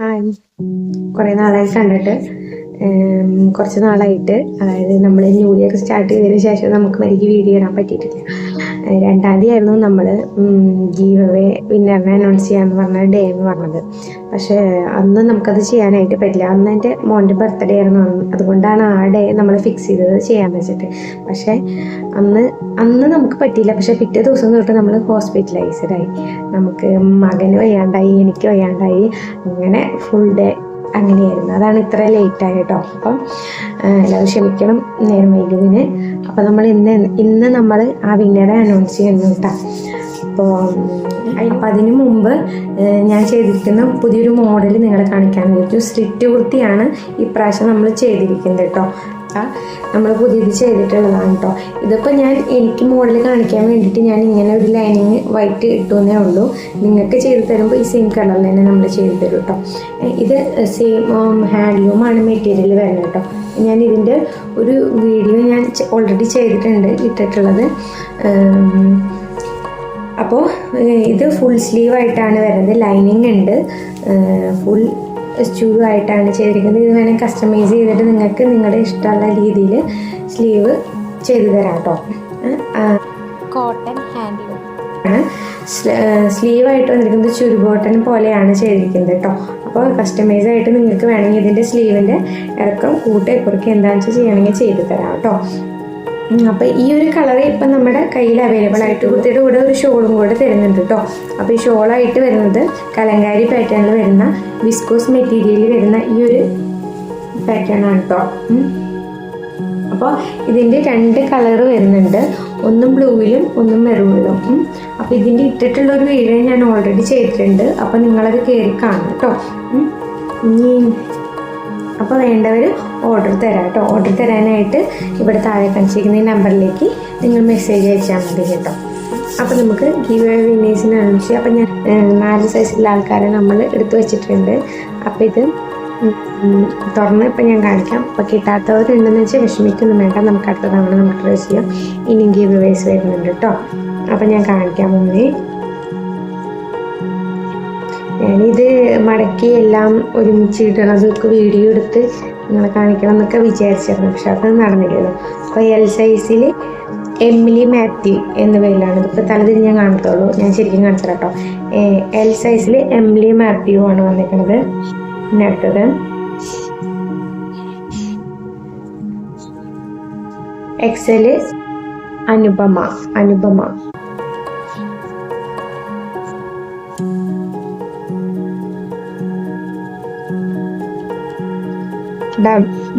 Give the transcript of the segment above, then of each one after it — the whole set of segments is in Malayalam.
ഹായ്. കുറേ നാളായി കണ്ടിട്ട്. കുറച്ച് നാളായിട്ട്. അതായത് നമ്മൾ ന്യൂ ഇയർ സ്റ്റാർട്ട് ചെയ്തതിന് ശേഷം നമുക്ക് എനിക്ക് വീഡിയോ ഇടാൻ പറ്റിയിട്ടില്ല. രണ്ടാം തീയതി ആയിരുന്നു നമ്മൾ ഗീവ് അവേ വിന്നറിനെ അനൗൺസ് ചെയ്യാന്ന് പറഞ്ഞ ഡേ എന്ന് പറഞ്ഞത് പക്ഷേ അന്ന് നമുക്കത് ചെയ്യാനായിട്ട് പറ്റില്ല. അന്ന് എന്റെ മോന്റെ ബർത്ത്ഡേ ആയിരുന്നു. അന്ന് അതുകൊണ്ടാണ് ആ ഡേ നമ്മൾ ഫിക്സ് ചെയ്തത് ചെയ്യാൻ വെച്ചിട്ട്. പക്ഷേ അന്ന് അന്ന് നമുക്ക് പറ്റിയില്ല. പക്ഷേ പിറ്റേ ദിവസം തൊട്ട് നമ്മൾ ഹോസ്പിറ്റലൈസ്ഡായി നമുക്ക് മകന് വയ്യാണ്ടായി എനിക്ക് വയ്യാണ്ടായി. അങ്ങനെ ഫുൾ ഡേ അങ്ങനെയായിരുന്നു. അതാണ് ഇത്ര ലേറ്റായ കേട്ടോ. അപ്പം എല്ലാവരും ക്ഷമിക്കണം. നേരം വൈകുന്നതിന് അപ്പം നമ്മൾ ഇന്ന് ഇന്ന് നമ്മൾ ആ വിന്നറെ അനൗൺസ് ചെയ്യുന്നു കേട്ടോ. അപ്പോൾ അപ്പം അതിനു മുമ്പ് ഞാൻ ചെയ്തിരിക്കുന്ന പുതിയൊരു മോഡൽ നിങ്ങളെ കാണിക്കാൻ പറ്റും സ്ലിറ്റ് കുർത്തിയാണ് ഇപ്രാവശ്യം നമ്മൾ ചെയ്തിരിക്കുന്നത് കേട്ടോ. നമ്മൾ പുതിയത് ചെയ്തിട്ടുള്ളതാണ് കേട്ടോ. ഇതിപ്പോൾ ഞാൻ എനിക്ക് മോഡൽ കാണിക്കാൻ വേണ്ടിയിട്ട് ഞാൻ ഇങ്ങനെ ഒരു ലൈനിങ് വൈറ്റ് ഇട്ടുവെന്നേ ഉള്ളൂ. നിങ്ങൾക്ക് ചെയ്ത് തരുമ്പോൾ ഈ സെയിം കളറിൽ തന്നെ നമ്മൾ ചെയ്ത് തരും കേട്ടോ. ഇത് സെയിം ഹാൻഡ്ലൂമാണ് മെറ്റീരിയൽ വരുന്നത് കേട്ടോ. ഞാൻ ഇതിന്റെ ഒരു വീഡിയോ ഞാൻ ഓൾറെഡി ചെയ്തിട്ടുണ്ട് ഇട്ടിട്ടുള്ളത്. അപ്പോൾ ഇത് ഫുൾ സ്ലീവ് ആയിട്ടാണ് വരുന്നത്. ലൈനിങ് ഉണ്ട്. ഫുൾ സ്ലീവ് ആയിട്ടാണ് ചെയ്തിരിക്കുന്നത്. ഇത് വേണമെങ്കിൽ കസ്റ്റമൈസ് ചെയ്തിട്ട് നിങ്ങൾക്ക് നിങ്ങളുടെ ഇഷ്ടമുള്ള രീതിയിൽ സ്ലീവ് ചെയ്തു തരാം കേട്ടോ കോട്ടൺ ഹാൻഡ്ലൂം ആണ്. സ്ലീവ് ആയിട്ട് വന്നിരിക്കുന്നത് ചുരുബോട്ടൻ പോലെയാണ് ചെയ്തിരിക്കുന്നത് കേട്ടോ അപ്പോൾ കസ്റ്റമൈസ് ആയിട്ട് നിങ്ങൾക്ക് വേണമെങ്കിൽ ഇതിന്റെ സ്ലീവിന്റെ ഇറക്കം കൂട്ടി കുറുക്കി എന്താണെന്ന് വെച്ചാൽ ചെയ്യണമെങ്കിൽ ചെയ്തു തരാം കേട്ടോ അപ്പോൾ ഈ ഒരു കളർ ഇപ്പം നമ്മുടെ കയ്യിൽ അവൈലബിൾ ആയിട്ട് കുർത്തിയുടെ കൂടെ ഒരു ഷോളും കൂടെ തരുന്നുണ്ട് കേട്ടോ അപ്പോൾ ഈ ഷോളായിട്ട് വരുന്നത് കലങ്കാരി പാറ്റേണിൽ വരുന്ന വിസ്കോസ് മെറ്റീരിയലിൽ വരുന്ന ഈ ഒരു പാറ്റേൺ ആണ് കേട്ടോ. അപ്പോൾ ഇതിന്റെ രണ്ട് കളർ വരുന്നുണ്ട്. ഒന്നും ബ്ലൂവിലും ഒന്നും മെറൂണിലും അപ്പോൾ ഇതിന്റെ ഇട്ടിട്ടുള്ള ഒരു വീഡിയോ ഞാൻ ഓൾറെഡി ചെയ്തിട്ടുണ്ട്. അപ്പോൾ നിങ്ങളത് കയറി കാണും കേട്ടോ ഇനി അപ്പോൾ വേണ്ടവർ ഓർഡർ തരാം കേട്ടോ. ഓർഡർ തരാനായിട്ട് ഇവിടെ താഴെ കാണിച്ചിരിക്കുന്ന ഈ നമ്പറിലേക്ക് നിങ്ങൾ മെസ്സേജ് അയച്ചാൽ മതി കേട്ടോ. അപ്പോൾ നമുക്ക് ഗീവ് വിന്നേഴ്സിന് അനൗൺസ് അപ്പോൾ ഞാൻ നാല് സൈസിലുള്ള ആൾക്കാരെ നമ്മൾ എടുത്തു വെച്ചിട്ടുണ്ട്. അപ്പോൾ ഇത് തുറന്ന് ഇപ്പം ഞാൻ കാണിക്കാം. അപ്പോൾ കിട്ടാത്തവരുണ്ടെന്ന് വെച്ചാൽ വിഷമിക്കൊന്നും വേണ്ട. നമുക്ക് അടുത്ത തവണ നമുക്ക് ട്രൈ ചെയ്യാം. ഇനിയും ഗീവ് വേസ് വരുന്നുണ്ട് കേട്ടോ. അപ്പോൾ ഞാൻ കാണിക്കാം മുന്നേ. ഞാനിത് മടക്കി എല്ലാം ഒരുമിച്ച് ഇടണതൊക്കെ വീഡിയോ എടുത്ത് നിങ്ങളെ കാണിക്കണം എന്നൊക്കെ വിചാരിച്ചിരുന്നു. പക്ഷെ അത് നടന്നില്ലല്ലോ. അപ്പോൾ എൽ സൈസിൽ എമിലി മാത്യു എന്ന പേരിലാണ്. ഇതിപ്പോൾ തലതിരി ഞാൻ കാണത്തുള്ളൂ ഞാൻ ശരിക്കും കാണിച്ചു കേട്ടോ എൽ സൈസിൽ എമിലി മാത്യു ആണ് വന്നിരിക്കുന്നത്. പിന്നെ അടുത്തത് XL Anupama. Anupama.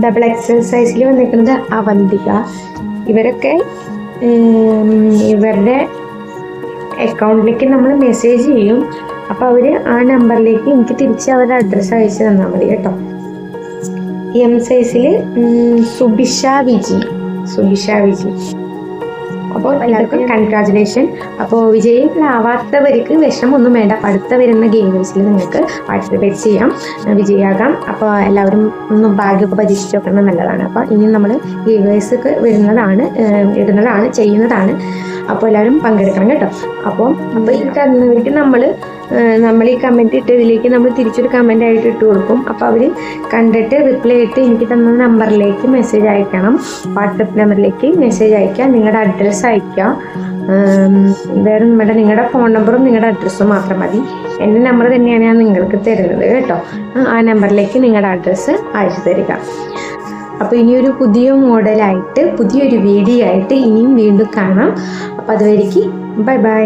Double XL സൈസിൽ വന്നിരിക്കുന്നത് അവന്തിക. ഇവരൊക്കെ ഇവരുടെ അക്കൗണ്ടിലേക്ക് നമ്മൾ മെസ്സേജ് ചെയ്യും. അപ്പോൾ അവർ ആ നമ്പറിലേക്ക് എനിക്ക് തിരിച്ച് അവരുടെ അഡ്രസ്സ് അയച്ചു തന്നാൽ മതി കേട്ടോ. എം സൈസിൽ സുബിഷ വിജി. സുബിഷ വിജി. അപ്പോൾ എല്ലാവർക്കും കൺഗ്രാജുലേഷൻ അപ്പോൾ വിജയികളാവാത്തവർക്ക് വിഷമമൊന്നും വേണ്ട. അടുത്ത വരുന്ന ഗെയിംസിൽ നിങ്ങൾക്ക് പാർട്ടിസിപ്പേറ്റ് ചെയ്യാം. വിജയാകാം അപ്പോൾ എല്ലാവരും ഒന്ന് ഭാഗ്യമൊക്കെ പരീക്ഷിച്ച് നോക്കുന്നത് നല്ലതാണ് അപ്പോൾ ഇനി നമ്മൾ ഗെയിംസൊക്കെ വരുന്നതാണ് ഇടുന്നതാണ് ചെയ്യുന്നതാണ്. അപ്പോൾ എല്ലാവരും പങ്കെടുക്കണം കേട്ടോ. അപ്പോൾ അപ്പോൾ ഈ തന്നവർക്ക് നമ്മൾ നമ്മൾ ഈ കമന്റ് ഇട്ടതിലേക്ക് നമ്മൾ തിരിച്ചൊരു കമന്റ് ആയിട്ട് ഇട്ട് കൊടുക്കും. അപ്പോൾ അവർ കണ്ടിട്ട് റിപ്ലൈ ഇട്ട് എനിക്ക് തന്ന നമ്പറിലേക്ക് മെസ്സേജ് അയക്കണം. വാട്സപ്പ് നമ്പറിലേക്ക് മെസ്സേജ് അയക്കാം നിങ്ങളുടെ അഡ്രസ്സ് അയക്കാം വേറെ നമ്മുടെ നിങ്ങളുടെ ഫോൺ നമ്പറും നിങ്ങളുടെ അഡ്രസ്സും മാത്രം മതി. എന്റെ നമ്പർ തന്നെയാണ് ഞാൻ നിങ്ങൾക്ക് തരുന്നത് കേട്ടോ. ആ നമ്പറിലേക്ക് നിങ്ങളുടെ അഡ്രസ്സ് അയച്ചു തരിക. അപ്പോൾ ഇനിയൊരു പുതിയ മോഡലായിട്ട് പുതിയൊരു വീഡിയോ ആയിട്ട് ഇനിയും വീണ്ടും കാണാം. അപ്പോൾ അതുവരേക്ക് ബൈ ബൈ.